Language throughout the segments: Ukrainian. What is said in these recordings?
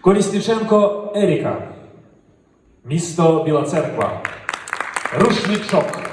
Колісніченко Еріка, місто Біла Церква, Рушничок.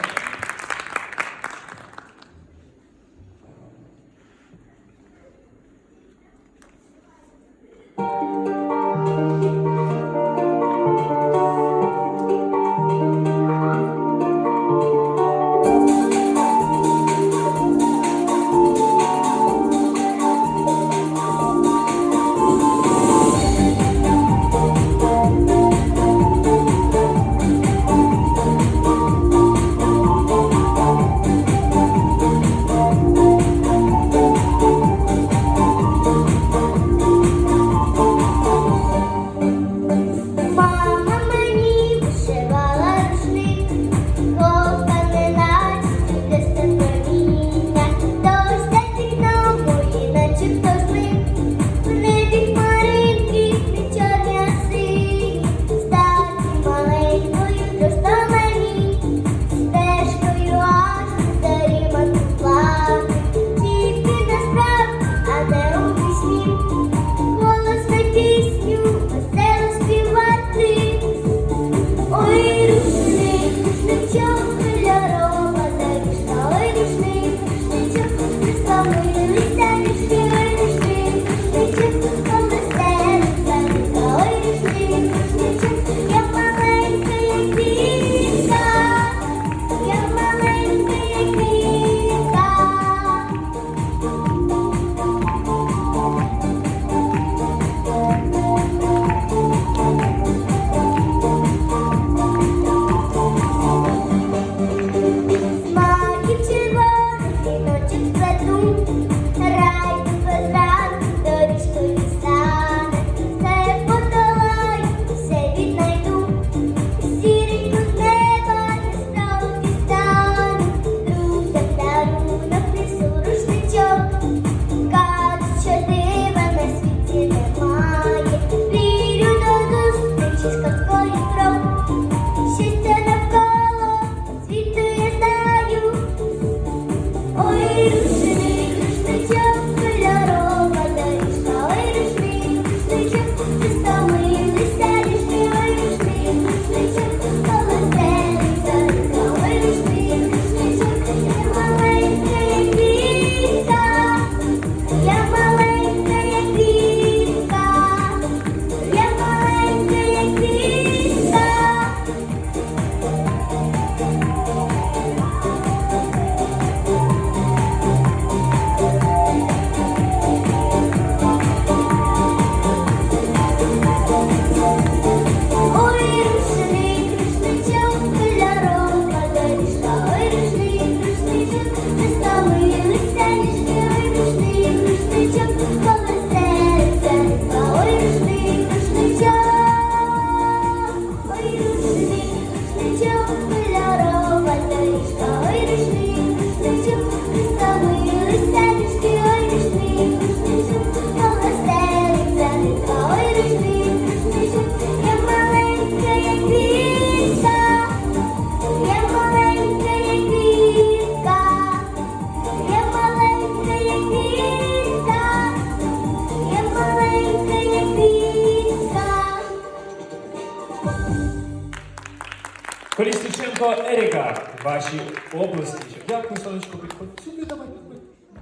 Левченко Еріка. Ваші області. Дякую, сонечко, підходь. Сюди давай.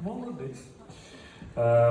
Молодець. Е,